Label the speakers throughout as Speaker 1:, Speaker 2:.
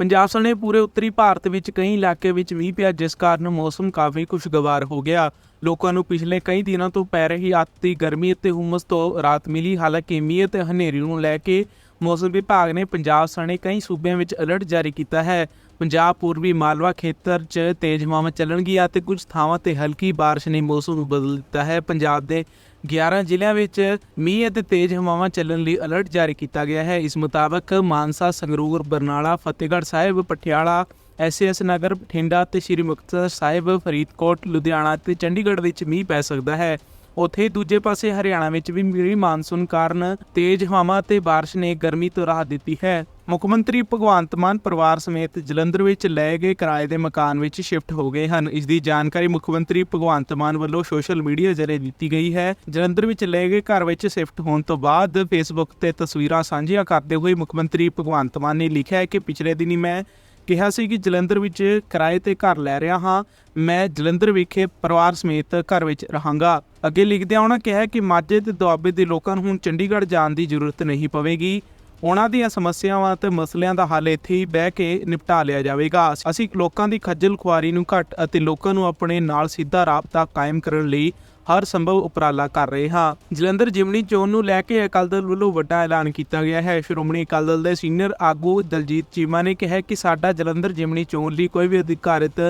Speaker 1: ਪੰਜਾਬ ਸਣੇ ਪੂਰੇ ਉੱਤਰੀ ਭਾਰਤ ਵਿੱਚ ਕਈ ਇਲਾਕੇ ਵਿੱਚ ਮੀਂਹ ਪਿਆ, ਜਿਸ ਕਾਰਨ ਮੌਸਮ ਕਾਫੀ ਖੁਸ਼ਗਵਾਰ ਹੋ ਗਿਆ। ਲੋਕਾਂ ਨੂੰ ਪਿਛਲੇ ਕਈ ਦਿਨਾਂ ਤੋਂ ਪੈ ਰਹੀ ਆਤੀ ਗਰਮੀ ਅਤੇ ਹੁਮਸ ਤੋਂ ਰਾਤ ਮਿਲੀ। ਹਾਲਾਂਕਿ ਮੀਂਹ ਅਤੇ ਹਨੇਰੀ ਨੂੰ ਲੈ ਕੇ ਮੌਸਮ ਵਿਭਾਗ ਨੇ ਪੰਜਾਬ ਸਣੇ ਕਈ ਸੂਬਿਆਂ ਵਿੱਚ ਅਲਰਟ ਜਾਰੀ ਕੀਤਾ ਹੈ। ਪੰਜਾਬ, ਪੂਰਬੀ ਮਾਲਵਾ ਖੇਤਰ 'ਚ ਤੇਜ਼ ਹਵਾਵਾਂ ਚੱਲਣਗੀਆਂ ਅਤੇ ਕੁਝ ਥਾਵਾਂ ਤੇ ਹਲਕੀ ਬਾਰਿਸ਼ ਨੇ ਮੌਸਮ ਨੂੰ ਬਦਲ ਦਿੱਤਾ ਹੈ। ਪੰਜਾਬ ਦੇ 11 ਜ਼ਿਲ੍ਹਿਆਂ ਵਿੱਚ ਮੀਂਹ ਅਤੇ ਤੇਜ਼ ਹਵਾਵਾਂ ਚੱਲਣ ਲਈ ਅਲਰਟ ਜਾਰੀ ਕੀਤਾ ਗਿਆ ਹੈ। ਇਸ ਮੁਤਾਬਕ ਮਾਨਸਾ, ਸੰਗਰੂਰ, ਬਰਨਾਲਾ, ਫਤਿਹਗੜ੍ਹ ਸਾਹਿਬ, ਪਟਿਆਲਾ ਐਸਐਸ ਨਗਰ, ਬਠਿੰਡਾ ਤੇ ਸ੍ਰੀ ਮੁਕਤਸਰ ਸਾਹਿਬ, ਫਰੀਦਕੋਟ, ਲੁਧਿਆਣਾ ਤੇ ਚੰਡੀਗੜ੍ਹ ਵਿੱਚ ਮੀਂਹ ਪੈ ਸਕਦਾ ਹੈ। ਉੱਥੇ ਦੂਜੇ ਪਾਸੇ ਹਰਿਆਣਾ ਵਿੱਚ ਵੀ ਮੀਂਹ ਮਾਨਸੂਨ ਕਾਰਨ ਤੇਜ਼ ਹਵਾਵਾਂ ਤੇ ਬਾਰਿਸ਼ ਨੇ ਗਰਮੀ ਤੋਂ ਰਾਹਤ ਦਿੱਤੀ ਹੈ। ਮੁੱਖ ਮੰਤਰੀ ਭਗਵੰਤ ਮਾਨ ਪਰਿਵਾਰ ਸਮੇਤ ਜਲੰਧਰ ਵਿੱਚ ਲਏ ਗਏ ਕਿਰਾਏ ਦੇ ਮਕਾਨ ਵਿੱਚ ਸ਼ਿਫਟ ਹੋ ਗਏ ਹਨ। ਇਸ ਦੀ ਜਾਣਕਾਰੀ ਮੁੱਖ ਮੰਤਰੀ ਭਗਵੰਤ ਮਾਨ ਵੱਲੋਂ ਸੋਸ਼ਲ ਮੀਡੀਆ ਜ਼ਰੀਏ ਦਿੱਤੀ ਗਈ ਹੈ। ਜਲੰਧਰ ਵਿੱਚ ਲਏ ਗਏ ਘਰ ਵਿੱਚ ਸ਼ਿਫਟ ਹੋਣ ਤੋਂ ਬਾਅਦ ਫੇਸਬੁੱਕ ਤੇ ਤਸਵੀਰਾਂ ਸਾਂਝੀਆਂ ਕਰਦੇ ਹੋਏ ਮੁੱਖ ਮੰਤਰੀ ਭਗਵੰਤ ਮਾਨ ਨੇ ਲਿਖਿਆ ਹੈ ਕਿ ਪਿਛਲੇ ਦਿਨੀ ਮੈਂ ਕਿਹਾ ਸੀ ਕਿ ਜਲੰਧਰ ਵਿੱਚ ਕਿਰਾਏ ਤੇ ਘਰ ਲੈ ਰਿਹਾ ਹਾਂ। ਮੈਂ ਜਲੰਧਰ ਵਿਖੇ ਪਰਿਵਾਰ ਸਮੇਤ ਘਰ ਵਿੱਚ ਰਹਾਂਗਾ। ਅੱਗੇ ਲਿਖਦਿਆਂ ਉਹਨਾਂ ਕਿਹਾ ਕਿ ਮਾਝੇ ਤੇ ਦੁਆਬੇ ਦੇ ਲੋਕਾਂ ਨੂੰ ਹੁਣ ਚੰਡੀਗੜ੍ਹ ਜਾਣ ਦੀ ਜ਼ਰੂਰਤ ਨਹੀਂ ਪਵੇਗੀ। ਉਹਨਾਂ ਦੀਆਂ ਸਮੱਸਿਆਵਾਂ ਤੇ ਮਸਲਿਆਂ ਦਾ ਹੱਲ ਇੱਥੇ ਹੀ ਬਹਿ ਕੇ ਨਿਪਟਾ ਲਿਆ ਜਾਵੇਗਾ। ਅਸੀਂ ਲੋਕਾਂ ਦੀ ਖੱਜਲ ਖੁਆਰੀ ਨੂੰ ਘੱਟ ਅਤੇ ਲੋਕਾਂ ਨੂੰ ਆਪਣੇ ਨਾਲ ਸਿੱਧਾ ਰਾਬਤਾ ਕਾਇਮ ਕਰਨ ਲਈ ਹਰ ਸੰਭਵ ਉਪਰਾਲਾ ਕਰ ਰਹੇ ਹਾਂ। ਜਲੰਧਰ ਜਿਮਨੀ ਚੋਣ ਨੂੰ ਲੈ ਕੇ ਅਕਾਲੀ ਦਲ ਵੱਲੋਂ ਵੱਡਾ ਐਲਾਨ ਕੀਤਾ ਗਿਆ ਹੈ। ਸ਼੍ਰੋਮਣੀ ਅਕਾਲੀ ਦਲ ਦੇ ਸੀਨੀਅਰ ਆਗੂ ਦਲਜੀਤ ਚੀਮਾ ਨੇ ਕਿਹਾ ਕਿ ਸਾਡਾ ਜਲੰਧਰ ਜਿਮਨੀ ਚੋਣ ਲਈ ਕੋਈ ਵੀ ਅਧਿਕਾਰਿਤ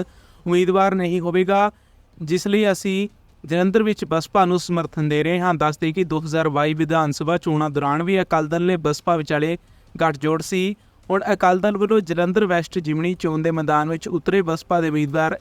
Speaker 1: ਉਮੀਦਵਾਰ ਨਹੀਂ ਹੋਵੇਗਾ, ਜਿਸ ਲਈ ਅਸੀਂ ਜਲੰਧਰ ਵਿੱਚ ਬਸਪਾ ਨੂੰ ਸਮਰਥਨ ਦੇ ਰਹੇ ਹਾਂ। ਦੱਸਦੇ ਕਿ 2022 ਵਿਧਾਨ ਸਭਾ ਚੋਣਾਂ ਦੌਰਾਨ ਵੀ ਅਕਾਲੀ ਦਲ ਨੇ ਬਸਪਾ ਵਿਚਾਲੇ ਗੱਠਜੋੜ ਸੀ। ਹੁਣ ਅਕਾਲ ਦਲ ਵੱਲੋਂ ਜਲੰਧਰ ਵੈਸਟ ਜਿਮਨੀ ਚੋਣ ਦੇ ਮੈਦਾਨ ਵਿੱਚ ਉਤਰੇ ਬਸਪਾ ਦੇ ਉਮੀਦਵਾਰ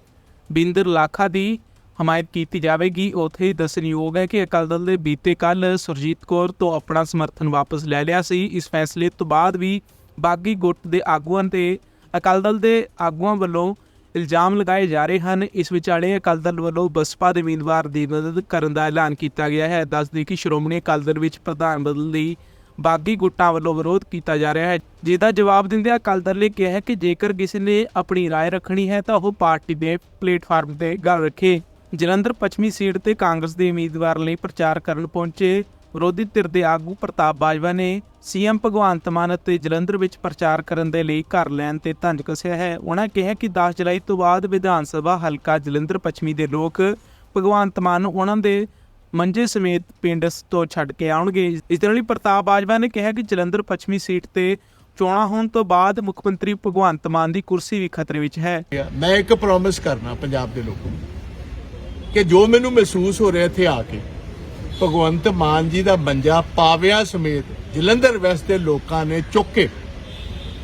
Speaker 1: ਬਿੰਦਰ ਲਾਖਾ ਦੀ ਹਮਾਇਤ ਕੀਤੀ ਜਾਵੇਗੀ। ਉੱਥੇ ਹੀ ਦੱਸਣਯੋਗ ਹੈ ਕਿ ਅਕਾਲੀ ਦਲ ਦੇ ਬੀਤੇ ਕੱਲ ਸੁਰਜੀਤ ਕੌਰ ਤੋਂ ਆਪਣਾ ਸਮਰਥਨ ਵਾਪਸ ਲੈ ਲਿਆ ਸੀ। ਇਸ ਫੈਸਲੇ ਤੋਂ ਬਾਅਦ ਵੀ ਬਾਗੀ ਗੁੱਟ ਦੇ ਆਗੂਆਂ ਤੇ ਅਕਾਲ ਦਲ ਦੇ ਆਗੂਆਂ ਵੱਲੋਂ ਇਲਜ਼ਾਮ ਲਗਾਏ ਜਾ ਰਹੇ ਹਨ ਇਸ ਵਿਚਾਲੇ ਅਕਾਲੀ ਦਲ ਵੱਲੋਂ ਬਸਪਾ ਦੇ ਉਮੀਦਵਾਰ ਦੀ ਮਦਦ ਕਰਨ ਦਾ ਐਲਾਨ ਕੀਤਾ ਗਿਆ ਹੈ ਦੱਸਦੀ ਕਿ ਸ਼੍ਰੋਮਣੀ ਅਕਾਲੀ ਦਲ ਵਿੱਚ ਪ੍ਰਧਾਨ ਬਦਲ ਲਈ ਬਾਗੀ ਗੁੱਟਾਂ ਵੱਲੋਂ ਵਿਰੋਧ ਕੀਤਾ ਜਾ ਰਿਹਾ ਹੈ ਜਿਹਦਾ ਜਵਾਬ ਦਿੰਦਿਆਂ ਅਕਾਲੀ ਦਲ ਨੇ ਕਿਹਾ ਹੈ ਕਿ ਜੇਕਰ ਕਿਸੇ ਨੇ ਆਪਣੀ رائے ਰੱਖਣੀ ਹੈ ਤਾਂ ਉਹ ਪਾਰਟੀ ਦੇ ਪਲੇਟਫਾਰਮ ਤੇ ਗੱਲ ਰੱਖੇ ਜਲੰਧਰ ਪੱਛਮੀ ਸੀਟ ਤੇ ਕਾਂਗਰਸ ਦੇ ਉਮੀਦਵਾਰ ਲਈ ਪ੍ਰਚਾਰ ਕਰਨ ਪਹੁੰਚੇ ਵਿਰੋਧੀ ਧਿਰ ਦੇ ਆਗੂ ਪ੍ਰਤਾਪ ਬਾਜਵਾ ਨੇ ਸੀਐਮ ਭਗਵੰਤ ਮਾਨ ਅਤੇ ਜਲੰਧਰ ਵਿੱਚ ਪ੍ਰਚਾਰ ਕਰਨ ਦੇ ਲਈ ਘਰ ਲੈਣ ਤੇ ਤੰਜ ਕੱਸਿਆ ਹੈ। ਉਹਨਾਂ ਕਿਹਾ ਕਿ 10 ਜੁਲਾਈ ਤੋਂ ਬਾਅਦ ਵਿਧਾਨ ਸਭਾ ਹਲਕਾ ਜਲੰਧਰ ਪੱਛਮੀ ਦੇ ਲੋਕ ਭਗਵੰਤ ਮਾਨ ਨੂੰ ਉਹਨਾਂ ਦੇ ਮੰਜੇ ਸਮੇਤ ਪਿੰਡ ਤੋਂ ਛੱਡ ਕੇ ਆਉਣਗੇ। ਇਸ ਦੇ ਲਈ ਪ੍ਰਤਾਪ ਬਾਜਵਾ ਨੇ ਕਿਹਾ ਕਿ ਜਲੰਧਰ ਪੱਛਮੀ ਸੀਟ ਤੇ ਚੋਣਾਂ ਹੋਣ ਤੋਂ ਬਾਅਦ ਮੁੱਖ ਮੰਤਰੀ ਭਗਵੰਤ ਮਾਨ ਦੀ ਕੁਰਸੀ ਵੀ ਖਤਰੇ ਵਿੱਚ ਹੈ।
Speaker 2: ਮੈਂ ਇੱਕ ਪ੍ਰੋਮਿਸ ਕਰਨਾ ਪੰਜਾਬ ਦੇ ਲੋਕਾਂ ਨੂੰ ਕਿ ਜੋ ਮੈਨੂੰ ਮਹਿਸੂਸ ਹੋ ਰਿਹਾ ਇੱਥੇ ਆ ਕੇ ਭਗਵੰਤ ਮਾਨ ਜੀ ਦਾ ਮੰਜਾ ਪਾਵਿਆਂ ਸਮੇਤ ਜਲੰਧਰ ਵੈਸਟ ਦੇ ਲੋਕਾਂ ਨੇ ਚੁੱਕ। ਕੇ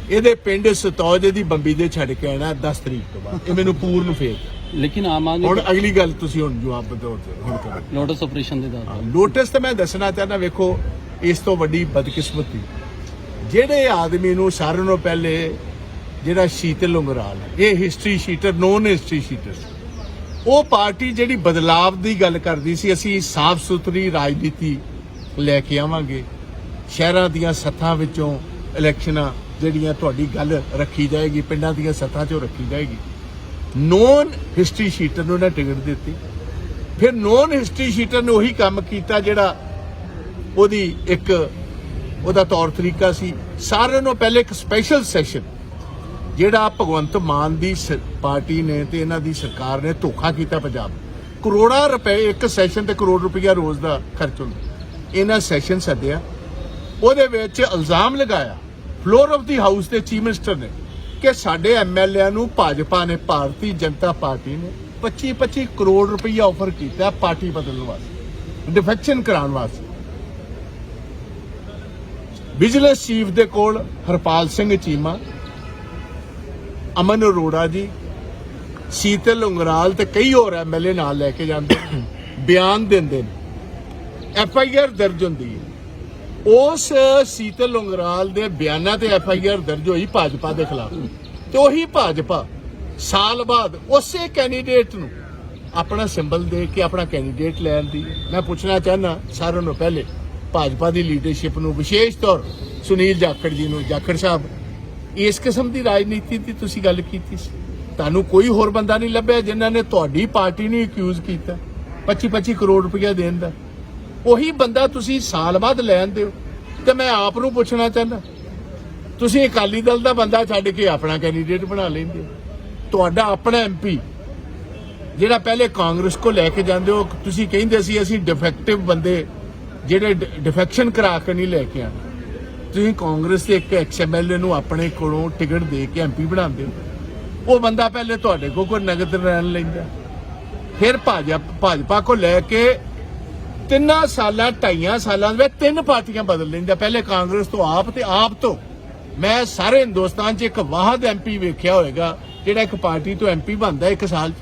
Speaker 2: ਇਹਦੇ ਪਿੰਡ ਸਤੌਜ ਦੀ ਬੰਬੀ ਦੇ ਛੱਡ ਕੇ ਆਣਾ 10 ਤਰੀਕ ਤੋਂ ਬਾਅਦ। ਇਹ ਮੈਨੂੰ ਪੂਰਨ ਫੇਕ
Speaker 3: ਲੇਕਿਨ ਆਮ ਆਦਮੀ
Speaker 2: ਹੁਣ ਅਗਲੀ ਗੱਲ ਤੁਸੀਂ ਹੁਣ ਜਵਾਬ ਦਿਓ ਹੁਣ ਕਰੋ
Speaker 3: ਨੋਟਿਸ ਆਪਰੇਸ਼ਨ ਦੇ ਦਾਅਵੇ।
Speaker 2: ਨੋਟਿਸ ਤੇ ਮੈਂ ਦੱਸਣਾ ਚਾਹੁੰਦਾ ਵੇਖੋ ਇਸ ਤੋਂ ਵੱਡੀ ਬਦਕਿਸਮਤੀ। ਜਿਹੜੇ ਆਦਮੀ ਨੂੰ ਸਾਰਿਆਂ ਨੂੰ ਪਹਿਲੇ ਜਿਹੜਾ ਸ਼ੀਤਲ ਉਂਗਰਾਲ ਇਹ history sheeter known history sheeter ਉਹ ਪਾਰਟੀ ਜਿਹੜੀ ਬਦਲਾਵ ਦੀ ਗੱਲ ਕਰਦੀ ਸੀ, ਅਸੀਂ ਸਾਫ਼ ਸੁਥਰੀ ਰਾਜਨੀਤੀ ਲੈ ਕੇ ਆਵਾਂਗੇ। ਸ਼ਹਿਰਾਂ ਦੀਆਂ ਸੱਥਾਂ ਵਿੱਚੋਂ ਇਲੈਕਸ਼ਨਾਂ ਜਿਹੜੀਆਂ ਤੁਹਾਡੀ ਗੱਲ ਰੱਖੀ ਜਾਏਗੀ, ਪਿੰਡਾਂ ਦੀਆਂ ਸੱਥਾਂ 'ਚੋਂ ਰੱਖੀ ਜਾਏਗੀ। ਨੋਨ ਹਿਸਟਰੀ ਸ਼ੀਟਰ ਨੂੰ ਨਾ ਟਿਕਟ ਦਿੱਤੀ। ਫਿਰ ਨੋਨ ਹਿਸਟਰੀ ਸ਼ੀਟਰ ਨੇ ਉਹੀ ਕੰਮ ਕੀਤਾ ਜਿਹੜਾ ਉਹਦੀ ਇੱਕ ਉਹਦਾ ਤੌਰ ਤਰੀਕਾ ਸੀ। ਸਾਰਿਆਂ ਨੂੰ ਪਹਿਲੇ ਇੱਕ ਸਪੈਸ਼ਲ ਸੈਸ਼ਨ ਜਿਹੜਾ ਭਗਵੰਤ ਮਾਨ ਦੀ ਸ- ਪਾਰਟੀ ਨੇ ਤੇ ਇਹਨਾਂ ਦੀ ਸਰਕਾਰ ਨੇ ਧੋਖਾ ਕੀਤਾ ਪੰਜਾਬ। ਕਰੋੜਾਂ ਰੁਪਏ, ਇੱਕ ਸੈਸ਼ਨ ਤੇ ਕਰੋੜ ਰੁਪਇਆ ਰੋਜ਼ ਦਾ ਖਰਚ ਹੁੰਦਾ। ਇਹਨਾਂ ਸੈਸ਼ਨ ਸੱਦਿਆ। ਉਹਦੇ ਵਿੱਚ ਇਲਜ਼ਾਮ ਲਗਾਇਆ। ਫਲੋਰ ਆਫ ਦੀ ਹਾਊਸ ਦੇ ਚੀਫ ਮਿਨਿਸਟਰ ਨੇ ਕਿ ਸਾਡੇ ਐਮਐਲਏ ਨੂੰ ਭਾਜਪਾ ਨੇ, ਭਾਰਤੀ ਜਨਤਾ ਪਾਰਟੀ ਨੇ 25 25 ਕਰੋੜ ਰੁਪਇਆ ਆਫਰ ਕੀਤਾ ਪਾਰਟੀ ਬਦਲਣ ਵਾਸਤੇ ਡਿਫੈਕਸ਼ਨ ਕਰਾਉਣ ਵਾਸਤੇ। ਵਿਜੀਲੈਂਸ ਚੀਫ ਦੇ ਕੋਲ ਹਰਪਾਲ ਸਿੰਘ ਚੀਮਾ ਅਮਨ ਅਰੋੜਾ ਜੀ, ਸੀਤਲ ਉਂਗਰਾਲ ਤੇ ਕਈ ਹੋਰ ਐਮਐਲਏ ਨਾਲ ਲੈ ਕੇ ਜਾਂਦੇ ਬਿਆਨ ਦਿੰਦੇ ਨੇ। ਐਫ ਆਈ ਆਰ ਦਰਜ ਹੁੰਦੀ ਹੈ। ਉਸ ਸੀਤਲ ਉਂਗਰਾਲ ਦੇ ਬਿਆਨਾਂ ਤੇ ਐਫ ਆਈ ਆਰ ਦਰਜ ਹੋਈ ਭਾਜਪਾ ਦੇ ਖਿਲਾਫ। ਤੇ ਉਹੀ ਭਾਜਪਾ ਸਾਲ ਬਾਅਦ ਉਸੇ ਕੈਂਡੀਡੇਟ ਨੂੰ ਆਪਣਾ ਸਿੰਬਲ ਦੇ ਕੇ ਆਪਣਾ ਕੈਂਡੀਡੇਟ ਲੈਣ ਦੀ, ਮੈਂ ਪੁੱਛਣਾ ਚਾਹਨਾ ਸਾਰਿਆਂ ਨੂੰ ਪਹਿਲੇ ਭਾਜਪਾ ਦੀ ਲੀਡਰਸ਼ਿਪ ਨੂੰ ਵਿਸ਼ੇਸ਼ ਤੌਰ ਸੁਨੀਲ ਜਾਖੜ ਜੀ ਨੂੰ, ਜਾਖੜ ਸਾਹਿਬ ਇਸ ਕਿਸਮ ਦੀ ਰਾਜਨੀਤੀ ਦੀ ਤੁਸੀਂ ਗੱਲ ਕੀਤੀ ਸੀ। ਤੁਹਾਨੂੰ ਕੋਈ ਹੋਰ ਬੰਦਾ ਨਹੀਂ ਲੱਭਿਆ ਜਿਨ੍ਹਾਂ ਨੇ ਤੁਹਾਡੀ ਪਾਰਟੀ ਨੂੰ ਅਕਿਊਜ਼ ਕੀਤਾ। 25 25 ਕਰੋੜ ਰੁਪਇਆ ਦੇਣ ਦਾ। ਉਹੀ ਬੰਦਾ ਤੁਸੀਂ ਸਾਲ ਬਾਅਦ ਲੈਣ ਦਿਓ। ਤੇ ਮੈਂ ਆਪ ਨੂੰ ਪੁੱਛਣਾ ਚਾਹੁੰਦਾ। ਤੁਸੀਂ ਅਕਾਲੀ ਦਲ ਦਾ ਬੰਦਾ ਛੱਡ ਕੇ ਆਪਣਾ ਕੈਂਡੀਡੇਟ ਬਣਾ ਲੈਂਦੇ ਹੋ। ਤੁਹਾਡਾ ਆਪਣਾ ਐਮਪੀ ਜਿਹੜਾ ਪਹਿਲੇ ਕਾਂਗਰਸ ਕੋ ਲੈ ਕੇ ਜਾਂਦੇ ਹੋ, ਤੁਸੀਂ ਕਹਿੰਦੇ ਸੀ ਅਸੀਂ ਡਿਫੈਕਟਿਵ ਬੰਦੇ, ਜਿਹੜੇ ਡਿਫੈਕਸ਼ਨ ਕਰਾ ਕੇ ਨਹੀਂ ਲੈ ਕੇ ਆਏ ਤੁਸੀਂ ਕਾਂਗਰਸ ਦੇ ਇੱਕ ਐਕਸ ਐਕਸਐਮਐਲਏ ਨੂੰ ਆਪਣੇ ਕੋਲੋਂ ਟਿਕਟ ਦੇ ਕੇ ਐਮਪੀ ਬਣਾਉਂਦੇ ਹੋ? ਉਹ ਬੰਦਾ ਪਹਿਲੇ ਤੁਹਾਡੇ ਕੋਲ ਕੋਈ ਨਗਦ ਰਹਿਣ ਲੈਂਦਾ। ਫਿਰ ਭਾਜਪਾ ਭਾਜਪਾ ਕੋ ਲੈ ਕੇ ਤਿੰਨਾਂ ਸਾਲਾਂ, ਢਾਈਆਂ ਸਾਲਾਂ ਦੇ ਵਿੱਚ ਤਿੰਨ ਪਾਰਟੀਆਂ ਬਦਲ ਲੈਂਦਾ। ਪਹਿਲੇ ਕਾਂਗਰਸ ਤੋਂ ਆਪ ਤੇ ਆਪ ਤੋਂ। ਮੈਂ ਸਾਰੇ ਹਿੰਦੁਸਤਾਨ 'ਚ ਇੱਕ ਵਾਹਦ ਐਮਪੀ ਵੇਖਿਆ ਹੋਵੇਗਾ ਜਿਹੜਾ ਇੱਕ ਪਾਰਟੀ ਤੋਂ ਐਮਪੀ ਬਣਦਾ ਇੱਕ ਸਾਲ 'ਚ।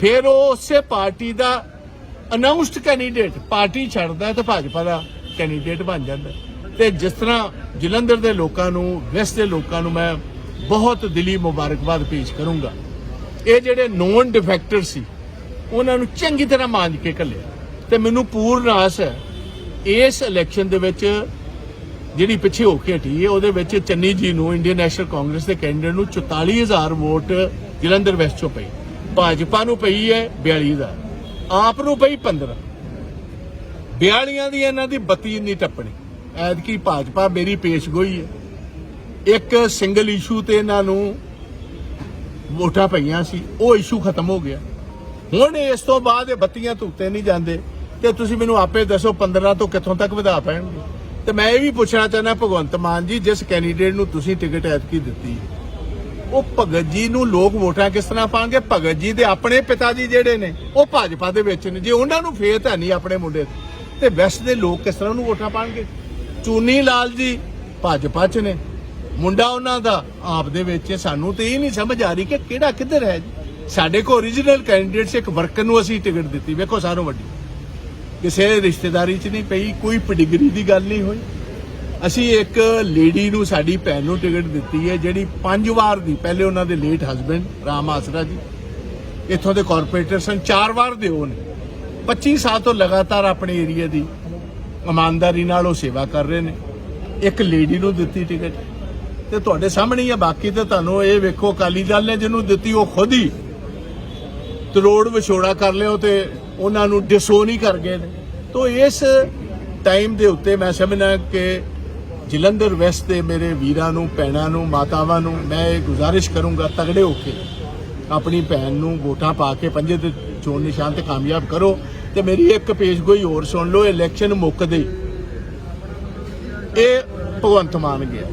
Speaker 2: ਫਿਰ ਉਹ ਉਸੇ ਪਾਰਟੀ ਦਾ ਅਨਾਉਂਸਡ ਕੈਂਡੀਡੇਟ ਪਾਰਟੀ ਛੱਡਦਾ ਤੇ ਭਾਜਪਾ ਦਾ ਕੈਂਡੀਡੇਟ ਬਣ ਜਾਂਦਾ। ਤੇ ਜਿਸ ਤਰ੍ਹਾਂ ਜਲੰਧਰ ਦੇ ਲੋਕਾਂ ਨੂੰ ਵੈਸਟ ਦੇ ਲੋਕਾਂ ਨੂੰ ਮੈਂ ਬਹੁਤ ਦਿਲੀ ਮੁਬਾਰਕਬਾਦ ਪੇਸ਼ ਕਰੂੰਗਾ। ਇਹ ਜਿਹੜੇ ਨੋਨ ਡਿਫੈਕਟਰ ਸੀ, ਉਹਨਾਂ ਨੂੰ ਚੰਗੀ ਤਰ੍ਹਾਂ ਮਾਂਜ ਕੇ ਘੱਲਿਆ। ਤੇ ਮੈਨੂੰ ਪੂਰਨ ਆਸ ਹੈ, ਇਸ ਇਲੈਕਸ਼ਨ ਦੇ ਵਿੱਚ ਜਿਹੜੀ ਪਿੱਛੇ ਹੋ ਕੇ ਹਟੀ ਹੈ, ਉਹਦੇ ਵਿੱਚ ਚੰਨੀ ਜੀ ਨੂੰ ਇੰਡੀਅਨ ਨੈਸ਼ਨਲ ਕਾਂਗਰਸ ਦੇ ਕੈਂਡੀਡੇਟ ਨੂੰ 44000 ਵੋਟ ਜਲੰਧਰ ਵੈਸਟ ਚੋਂ ਪਈ। ਭਾਜਪਾ ਨੂੰ ਪਈ ਹੈ 42000 ਆਪ ਨੂੰ ਪਈ 15 42 ਦੀ ਇਹਨਾਂ ਦੀ 32 ਨਹੀਂ ਟੱਪਣੀ। ਐਤਕੀ ਭਾਜਪਾ ਮੇਰੀ ਪੇਸ਼ਗੋਈ ਹੈ। ਇੱਕ ਸਿੰਗਲ ਇਸ਼ੂ ਤੇ ਇਹਨਾਂ ਨੂੰ ਵੋਟਾਂ ਪਈਆਂ ਸੀ, ਉਹ ਇਸ਼ੂ ਖਤਮ ਹੋ ਗਿਆ। ਹੁਣ ਇਸ ਤੋਂ ਬਾਅਦ ਇਹ ਬੱਤੀਆਂ ਤੋਂ ਨਹੀਂ ਜਾਂਦੇ। ਤੇ ਤੁਸੀਂ ਮੈਨੂੰ ਆਪੇ ਦੱਸੋ 15 ਤੋਂ ਕਿੱਥੋਂ ਤੱਕ ਵਧਾ ਪੈਣਗੇ? ਤੇ ਮੈਂ ਇਹ ਵੀ ਪੁੱਛਣਾ ਚਾਹੁੰਦਾ, ਭਗਵੰਤ ਮਾਨ ਜੀ, ਜਿਸ ਕੈਂਡੀਡੇਟ ਨੂੰ ਤੁਸੀਂ ਟਿਕਟ ਐਤਕੀ ਦਿੱਤੀ ਉਹ ਭਗਤ ਜੀ ਨੂੰ ਲੋਕ ਵੋਟਾਂ ਕਿਸ ਤਰ੍ਹਾਂ ਪਾਣਗੇ? ਭਗਤ ਜੀ ਦੇ ਆਪਣੇ ਪਿਤਾ ਜੀ ਜਿਹੜੇ ਨੇ, ਉਹ ਭਾਜਪਾ ਦੇ ਵਿੱਚ ਨੇ। ਜੇ ਉਹਨਾਂ ਨੂੰ ਫੇਥ ਹੈ ਨਹੀਂ ਆਪਣੇ ਮੁੰਡੇ ਤੇ। ਤੇ ਵੈਸਟ ਦੇ ਲੋਕ ਕਿਸ ਤਰ੍ਹਾਂ ਉਹਨੂੰ ਵੋਟਾਂ ਪਾਣਗੇ? ਚੂਨੀ ਲਾਲ ਜੀ ਭਾਜਪਾ 'ਚ ਨੇ। ਮੁੰਡਾ ਉਹਨਾਂ ਦਾ ਆਪ ਦੇ ਵਿੱਚ ਸਾਨੂੰ ਤੇ ਇਹ ਨਹੀਂ ਸਮਝ ਆ ਰਹੀ ਕਿ ਕਿਹੜਾ ਕਿੱਧਰ ਹੈ ਜੀ। ਸਾਡੇ ਕੋਲ origignal ਕੈਂਡੀਡੇਟ ਸੀ ਇੱਕ ਵਰਕਰ ਨੂੰ ਅਸੀਂ ਟਿਕਟ ਦਿੱਤੀ। ਵੇਖੋ ਸਾਰੋਂ ਵੱਡੀ। ਕਿਸੇ ਰਿਸ਼ਤੇਦਾਰੀ 'ਚ ਨਹੀਂ ਪਈ, ਕੋਈ ਪਡਿਗਰੀ ਦੀ ਗੱਲ ਨਹੀਂ ਹੋਈ। ਅਸੀਂ ਇੱਕ ਲੇਡੀ ਨੂੰ, ਸਾਡੀ ਭੈਣ ਨੂੰ ਟਿਕਟ ਦਿੱਤੀ ਹੈ, ਜਿਹੜੀ ਪੰਜ ਵਾਰ ਦੀ, ਪਹਿਲੇ ਉਹਨਾਂ ਦੇ ਲੇਟ ਹਸਬੰਡ ਰਾਮ ਆਸਰਾ ਜੀ। ਇੱਥੋਂ ਦੇ ਕਾਰਪੋਰੇਟਰ ਸਨ, ਚਾਰ ਵਾਰ ਦੇ ਉਹ ਨੇ। 25 ਸਾਲ ਤੋਂ ਲਗਾਤਾਰ ਆਪਣੇ ਏਰੀਆ ਦੀ ਇਮਾਨਦਾਰੀ ਨਾਲ ਉਹ ਸੇਵਾ ਕਰ ਰਹੇ ਨੇ। ਇੱਕ ਲੇਡੀ ਨੂੰ ਦਿੱਤੀ ਟਿਕਟ ਤੇ ਤੁਹਾਡੇ ਸਾਹਮਣੇ ਹੀ ਆ। ਬਾਕੀ ਤੇ ਤੁਹਾਨੂੰ ਇਹ ਵੇਖੋ, ਅਕਾਲੀ ਦਲ ਨੇ ਜਿਹਨੂੰ ਦਿੱਤੀ, ਉਹ ਖੁਦ ਹੀ ਤਰੋੜ ਵਿਛੋੜਾ ਕਰ ਲਿਓ ਤੇ ਉਹਨਾਂ ਨੂੰ ਡਿਸੋ ਨਹੀਂ ਕਰ ਗਏ ਨੇ। ਇਸ ਟਾਈਮ ਦੇ ਉੱਤੇ ਮੈਂ ਸਮਝਣਾ ਕਿ ਜਲੰਧਰ ਵੈਸਟ ਦੇ ਮੇਰੇ ਵੀਰਾਂ ਨੂੰ, ਭੈਣਾਂ ਨੂੰ, ਮਾਤਾਵਾਂ ਨੂੰ ਮੈਂ ਇਹ ਗੁਜ਼ਾਰਿਸ਼ ਕਰੂੰਗਾ, ਤਗੜੇ ਹੋ ਕੇ ਆਪਣੀ ਭੈਣ ਨੂੰ ਵੋਟਾਂ ਪਾ ਕੇ ਪੰਜੇ ਦੇ ਚੋਣ ਨਿਸ਼ਾਨ ਤੇ ਕਾਮਯਾਬ ਕਰੋ। ਤੇ ਮੇਰੀ ਇੱਕ ਪੇਸ਼ਗੋਈ ਹੋਰ ਸੁਣ ਲਓ ਇਲੈਕਸ਼ਨ ਮੁੱਕਦੇ ਇਹ ਭਗਵੰਤ ਮਾਨ ਗਿਆ।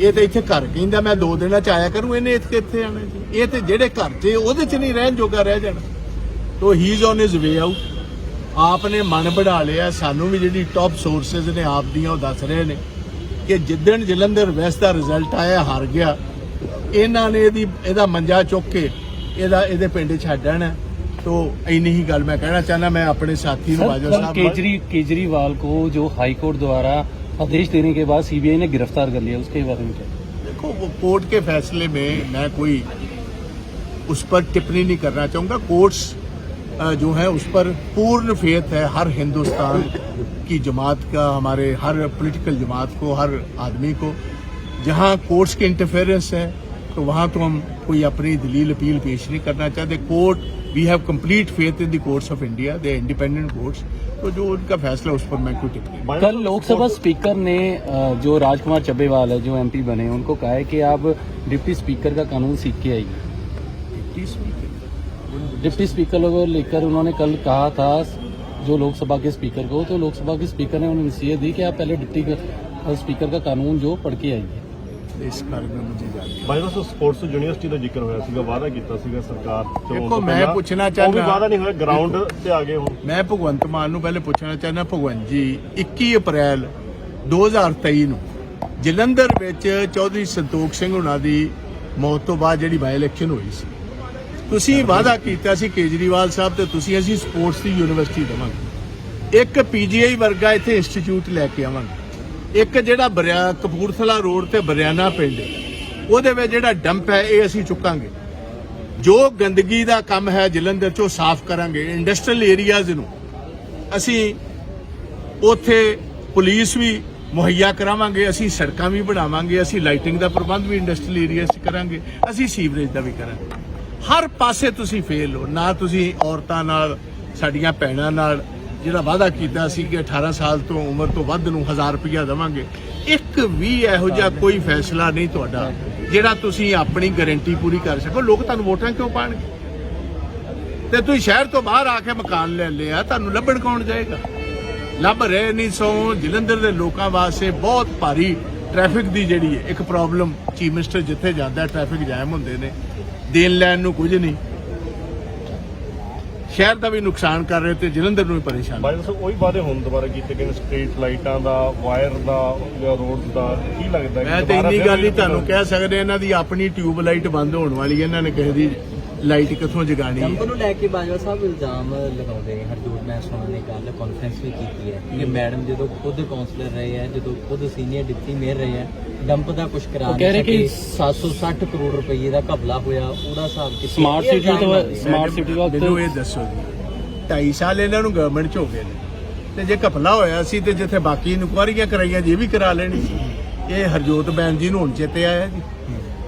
Speaker 2: ਇਹ ਤੇ ਇੱਥੇ ਘਰ ਕਹਿੰਦਾ, ਮੈਂ ਦੋ ਦਿਨਾਂ ਚ ਆਇਆ ਕਰੂੰ, ਇਹਨੇ ਇੱਥੇ ਕਿੱਥੇ ਆਣਾ ਜੀ? ਇਹ ਤੇ ਜਿਹੜੇ ਘਰ 'ਚ ਉਹਦੇ 'ਚ ਨਹੀਂ ਰਹਿਣ ਜੋਗਾ ਰਹਿ ਜਾਣਾ। ਤੋ he is on his way out ਆਪ ਨੇ ਮਨ ਬਣਾ ਲਿਆ, ਸਾਨੂੰ ਵੀ ਜਿਹੜੀ ਟੌਪ ਸੋਰਸਸ ਨੇ ਆਪ ਦੀਆਂ, ਉਹ ਦੱਸ ਰਹੇ ਨੇ ਕਿ ਜਿੱਦਣ ਜਲੰਧਰ ਵੈਸਟ ਦਾ ਰਿਜ਼ਲਟ ਆਇਆ, ਹਾਰ ਗਿਆ। ਇਹਨਾਂ ਨੇ ਇਹਦੀ, ਇਹਦਾ ਮੰਜਾ ਚੁੱਕ ਕੇ, ਇਹਦਾ, ਇਹਦੇ ਪਿੰਡ ਛੱਡਣਾ तो इन ही गल मैं कहना चाहना मैं अपने साथी
Speaker 3: बाजवा
Speaker 2: साहब
Speaker 3: केजरी केजरीवाल को जो हाई कोर्ट द्वारा आदेश देने के बाद सीबीआई ने गिरफ़्तार कर लिया उसके बारे में क्या?
Speaker 2: देखो वो कोर्ट के फैसले में मैं कोई उस पर टिप्पणी नहीं करना चाहूँगा। कोर्ट्स जो है उस पर पूर्ण फेत है हर हिंदुस्तान की जमात का हमारे हर पॉलिटिकल जमात को हर आदमी को। जहाँ कोर्ट्स के इंटरफेरेंस है तो वहाँ तो हम कोई अपनी दलील अपील पेश नहीं करना चाहते। Court we have complete faith in the courts of India they independent courts तो जो उनका फैसला उस पर मैं कोई टिप्पणी
Speaker 3: कल लोकसभा स्पीकर ने जो राजकुमार चब्बेवाल है जो एमपी बने उनको कहा है कि आप डिप्टी स्पीकर का कानून सीख के आइए।
Speaker 2: करती
Speaker 3: डिप्टी स्पीकर को लेकर उन्होंने कल कहा था जो लोकसभा के स्पीकर को तो लोकसभा के स्पीकर ने उन्हें नसीहत दी कि आप पहले डिप्टी स्पीकर का कानून जो पढ़ के आइए।
Speaker 2: ਇਸ ਕਾਰਨ ਮੁਝੇ ਜਾ ਰਹੀ
Speaker 4: ਬਾਈ ਦੋਸਤੋ ਸਪੋਰਟਸ ਯੂਨੀਵਰਸਿਟੀ ਦਾ ਜ਼ਿਕਰ ਹੋਇਆ ਸੀਗਾ ਵਾਅਦਾ ਕੀਤਾ ਸੀਗਾ ਸਰਕਾਰ
Speaker 2: ਦੇਖੋ ਮੈਂ ਪੁੱਛਣਾ ਚਾਹੁੰਦਾ ਉਹ
Speaker 4: ਵਾਅਦਾ ਨਹੀਂ ਹੋਇਆ ਗਰਾਊਂਡ ਤੇ ਆ ਗਏ ਹੋ
Speaker 2: ਮੈਂ ਭਗਵੰਤ ਮਾਨ ਨੂੰ ਪਹਿਲੇ ਪੁੱਛਣਾ ਚਾਹੁੰਦਾ ਭਗਵੰਤ ਜੀ 21 ਅਪ੍ਰੈਲ 2023 ਨੂੰ ਜਲੰਧਰ ਵਿੱਚ ਚੌਧਰੀ ਸੰਤੋਖ ਸਿੰਘ ਹੁਣਾਂ ਦੀ ਮੌਤ ਤੋਂ ਬਾਅਦ ਜਿਹੜੀ ਬਾਈ ਇਲੈਕਸ਼ਨ ਹੋਈ ਸੀ। ਤੁਸੀਂ ਵਾਅਦਾ ਕੀਤਾ ਸੀ ਕੇਜਰੀਵਾਲ ਸਾਹਿਬ ਤੇ ਤੁਸੀਂ ਅਸੀਂ ਸਪੋਰਟਸ ਦੀ ਯੂਨੀਵਰਸਿਟੀ ਦਵਾਂਗੇ। ਇੱਕ ਪੀਜੀਆਈ ਵਰਗਾ ਇੱਥੇ ਇੰਸਟੀਚਿਊਟ ਲੈ ਕੇ ਆਵਾਂਗੇ। ਇੱਕ ਜਿਹੜਾ ਬਰਿਆ ਕਪੂਰਥਲਾ ਰੋਡ ਤੇ ਬਰਿਆਨਾ ਪਿੰਡ, ਉਹਦੇ ਵਿੱਚ ਜਿਹੜਾ ਡੰਪ ਹੈ, ਇਹ ਅਸੀਂ ਚੁੱਕਾਂਗੇ। ਜੋ ਗੰਦਗੀ ਦਾ ਕੰਮ ਹੈ, ਜਲੰਧਰ ਚੋਂ ਸਾਫ਼ ਕਰਾਂਗੇ ਇੰਡਸਟਰੀਅਲ ਏਰੀਆਜ਼ ਨੂੰ। ਅਸੀਂ ਉੱਥੇ ਪੁਲਿਸ ਵੀ ਮੁਹੱਈਆ ਕਰਾਵਾਂਗੇ, ਅਸੀਂ ਸੜਕਾਂ ਵੀ ਬਣਾਵਾਂਗੇ, ਅਸੀਂ ਲਾਈਟਿੰਗ ਦਾ ਪ੍ਰਬੰਧ ਵੀ ਇੰਡਸਟਰੀਅਲ ਏਰੀਆਜ਼ 'ਚ ਕਰਾਂਗੇ, ਅਸੀਂ ਸੀਵਰੇਜ ਦਾ ਵੀ ਕਰਾਂਗੇ। ਹਰ ਪਾਸੇ ਤੁਸੀਂ ਫੇਲ ਹੋ, ਨਾ ਤੁਸੀਂ ਔਰਤਾਂ ਨਾਲ, ਸਾਡੀਆਂ ਭੈਣਾਂ ਨਾਲ ਜਿਹੜਾ ਵਾਅਦਾ ਕੀਤਾ ਸੀ ਕਿ 18 ਸਾਲ ਤੋਂ ਉਮਰ ਤੋਂ ਵੱਧ ਨੂੰ 1000 ਰੁਪਇਆ ਦੇਵਾਂਗੇ ਇੱਕ ਵੀ ਇਹੋ ਜਿਹਾ ਕੋਈ ਫੈਸਲਾ ਨਹੀਂ ਤੁਹਾਡਾ ਜਿਹੜਾ ਤੁਸੀਂ ਆਪਣੀ ਗਾਰੰਟੀ ਪੂਰੀ ਕਰ ਸਕੋ। ਲੋਕ ਤੁਹਾਨੂੰ ਵੋਟਾਂ ਕਿਉਂ ਪਾਣਗੇ? ਤੇ ਤੁਸੀਂ ਸ਼ਹਿਰ ਤੋਂ ਬਾਹਰ ਆ ਕੇ ਮਕਾਨ ਲੈ ਲਿਆ ਤੁਹਾਨੂੰ ਲੱਭਣ ਕੌਣ ਜਾਏਗਾ? ਲੱਭ ਰਹੇ ਨਹੀਂ ਸੋ ਜਲੰਧਰ ਦੇ ਲੋਕਾਂ ਵਾਸਤੇ ਬਹੁਤ ਭਾਰੀ ਟ੍ਰੈਫਿਕ ਦੀ ਜਿਹੜੀ ਹੈ ਇੱਕ ਪ੍ਰੋਬਲਮ ਚੀਫ ਮਿਨਿਸਟਰ ਜਿੱਥੇ ਜਾਂਦਾ ਟ੍ਰੈਫਿਕ ਜਾਮ ਹੁੰਦੇ ਨੇ। ਦੇਣ ਲੈਣ ਨੂੰ ਕੁਝ ਨਹੀਂ। ਸ਼ਹਿਰ ਦਾ ਵੀ ਨੁਕਸਾਨ ਕਰ ਰਹੇ ਤੇ ਜਲੰਧਰ ਨੂੰ ਵੀ ਪਰੇਸ਼ਾਨ।
Speaker 4: ਬਾਈ ਦੱਸੋ ਉਹੀ ਵਾਅਦੇ ਹੁਣ ਦੁਬਾਰਾ ਕੀਤੇ ਗਏ ਨੇ ਸਟਰੀਟ ਲਾਈਟਾਂ ਦਾ ਵਾਇਰ ਦਾ ਜਾਂ ਰੋਡ ਦਾ ਕੀ ਲੱਗਦਾ
Speaker 2: ਮੈਂ ਤੇ ਇੰਨੀ ਗੱਲ ਹੀ ਤੁਹਾਨੂੰ ਕਹਿ ਸਕਦੇ ਇਹਨਾਂ ਦੀ ਆਪਣੀ ਟਿਊਬ ਲਾਈਟ ਬੰਦ ਹੋਣ ਵਾਲੀ ਇਹਨਾਂ ਨੇ ਕਿਸੇ ਦੀ ਲਾਈਟ ਕਿੱਥੋਂ ਜਗਾਣੀ ਹੈ?
Speaker 5: ਨੂੰ ਲੈ ਕੇ ਬਾਜਵਾ ਸਾਹਿਬ ਇਲਜ਼ਾਮ ਲਗਾਉਂਦੇ ਨੇ ਹਰਜੋਤ ਮੈਂ ਸੁਣਨ ਨੇ ਕੱਲ ਕਾਨਫਰੰਸ ਵੀ ਕੀਤੀ ਹੈ ਕਿ ਮੈਡਮ ਜਦੋਂ ਖੁਦ ਕਾਉਂਸਲਰ ਰਹੇ ਹੈ ਜਦੋਂ ਖੁਦ ਸੀਨੀਅਰ ਡਿਪਟੀ ਮੇਅਰ ਰਹੇ ਹੈ ਡੰਪ ਦਾ ਕੁਝ ਕਰਾ
Speaker 3: ਉਹ ਕਹਿ ਰਹੇ ਕਿ
Speaker 5: ਸਕੇ 760 ਕਰੋੜ ਰੁਪਏ ਦਾ ਘਪਲਾ ਹੋਇਆ ਉਹਦਾ ਹਿਸਾਬ ਕਿਤੇ
Speaker 3: ਸਮਾਰਟ ਸਿਟੀ ਤੋਂ ਸਮਾਰਟ ਸਿਟੀ ਦਾ
Speaker 2: ਮੈਨੂੰ ਇਹ ਦੱਸੋ ਜੀ 2.5 ਸਾਲ ਇਹਨਾਂ ਨੂੰ ਗਵਰਨਮੈਂਟ ਚ ਹੋ ਗਏ ਨੇ ਤੇ ਜੇ ਘਪਲਾ ਹੋਇਆ ਸੀ ਤੇ ਜਿੱਥੇ ਬਾਕੀ ਇਨਕੁਆਰੀਆਂ ਕਰਾਈਆਂ ਜੇ ਵੀ ਕਰਾ ਲੈਣੀ ਸੀ। ਇਹ ਹਰਜੋਤ ਬੈਨ ਜੀ ਨੂੰ ਹੁਣ ਚੇਤੇ ਆਇਆ ਜੀ।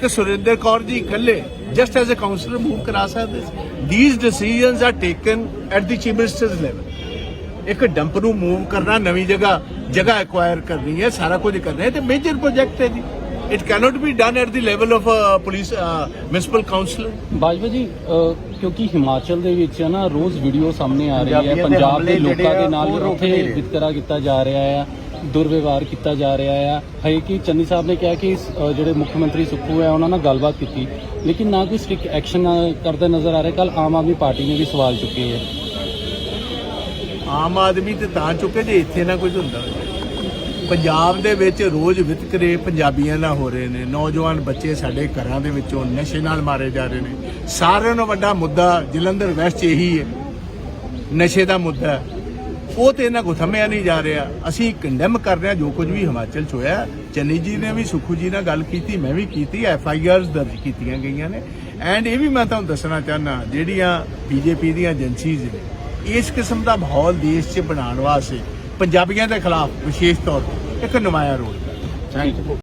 Speaker 2: ਤੇ ਸੁਰਿੰਦਰ ਕੌਰ ਜੀ ਇਕੱਲੇ just as a councillor move ਕਰਾ ਸਕਦੇ these decisions are taken at the chief minister's level ਇੱਕ ਡੰਪ ਨੂੰ ਮੂਵ ਕਰਨਾ ਨਵੀਂ ਜਗ੍ਹਾ ਜਗ੍ਹਾ ਐਕਵਾਇਰ ਕਰਨੀ ਹੈ ਸਾਰਾ ਕੁਝ ਕਰਨਾ ਹੈ ਤੇ ਮੇਜਰ ਪ੍ਰੋਜੈਕਟ ਹੈ ਜੀ। It cannot be done at the level of police municipal
Speaker 3: councillor Bajwa ji ਕਿਉਂਕਿ ਹਿਮਾਚਲ ਦੇ ਵਿੱਚ ਹੈ ਨਾ ਰੋਜ਼ ਵੀਡੀਓ ਸਾਹਮਣੇ ਆ ਰਹੀ ਹੈ ਪੰਜਾਬ ਦੇ ਲੋਕਾਂ ਦੇ ਨਾਲ ਉੱਥੇ। ਵਿਤਕਰਾ ਕੀਤਾ ਜਾ ਰਿਹਾ ਹੈ। ਦੁਰਵਿਵਹਾਰ ਕੀਤਾ ਜਾ ਰਿਹਾ ਆ। ਹੈ ਕਿ ਚੰਨੀ ਸਾਹਿਬ ਨੇ ਕਿਹਾ ਕਿ ਜਿਹੜੇ ਮੁੱਖ ਮੰਤਰੀ ਸੁੱਖੂ ਹੈ, ਉਹਨਾਂ ਨਾਲ ਗੱਲਬਾਤ ਕੀਤੀ। ਲੇਕਿਨ ਨਾ ਕੋਈ ਸਟ੍ਰਿਕ ਐਕਸ਼ਨ ਕਰਦਾ ਨਜ਼ਰ ਆ ਰਿਹਾ। ਕੱਲ ਆਮ ਆਦਮੀ ਪਾਰਟੀ ਨੇ ਵੀ ਸਵਾਲ ਚੁੱਕੇ ਹੈ।
Speaker 2: ਆਮ ਆਦਮੀ ਤੇ ਤਾਂ ਚੁੱਕੇ ਜੇ ਇੱਥੇ ਨਾ ਕੁਝ ਹੁੰਦਾ। ਪੰਜਾਬ ਦੇ ਵਿੱਚ ਰੋਜ਼ ਵਿਤਕਰੇ ਪੰਜਾਬੀਆਂ ਨਾਲ ਹੋ ਰਹੇ ਨੇ। ਨੌਜਵਾਨ ਬੱਚੇ ਸਾਡੇ ਘਰਾਂ ਦੇ ਵਿੱਚੋਂ ਨਸ਼ੇ ਨਾਲ ਮਾਰੇ ਜਾ ਰਹੇ ਨੇ। ਸਾਰਿਆਂ ਨਾਲੋਂ ਵੱਡਾ ਮੁੱਦਾ ਜਲੰਧਰ ਵੈਸਟ ਇਹੀ ਹੈ। ਨਸ਼ੇ ਦਾ ਮੁੱਦਾ ਹੈ। ਉਹ ਤੇ ਇਹਨਾਂ ਕੋ ਥੰਮਿਆ ਨਹੀਂ ਜਾ ਰਿਹਾ। ਅਸੀਂ ਕੰਡੈਮ ਕਰ ਰਹੇ ਹਾਂ, ਜੋ ਕੁਝ ਵੀ ਹਿਮਾਚਲ 'ਚ ਹੋਇਆ। ਚੰਨੀ ਜੀ ਨੇ ਵੀ, ਸੁਖੂ ਜੀ ਨਾਲ ਗੱਲ ਕੀਤੀ, ਮੈਂ ਵੀ ਕੀਤੀ, ਐਫ ਆਈ ਆਰਸ ਦਰਜ ਕੀਤੀਆਂ ਗਈਆਂ ਨੇ। ਐਂਡ ਇਹ ਵੀ ਮੈਂ ਤੁਹਾਨੂੰ ਦੱਸਣਾ ਚਾਹਨਾ ਜਿਹੜੀਆਂ ਬੀਜੇਪੀ ਦੀਆਂ ਏਜੰਸੀਜ਼ ਨੇ, ਇਸ ਕਿਸਮ ਦਾ ਮਾਹੌਲ ਦੇਸ਼ 'ਚ ਬਣਾਉਣ ਵਾਸਤੇ ਪੰਜਾਬੀਆਂ ਦੇ ਖਿਲਾਫ ਵਿਸ਼ੇਸ਼ ਤੌਰ ਤੇ ਇੱਕ ਨਮਾਇਆ ਰੋਲ।
Speaker 3: Thank you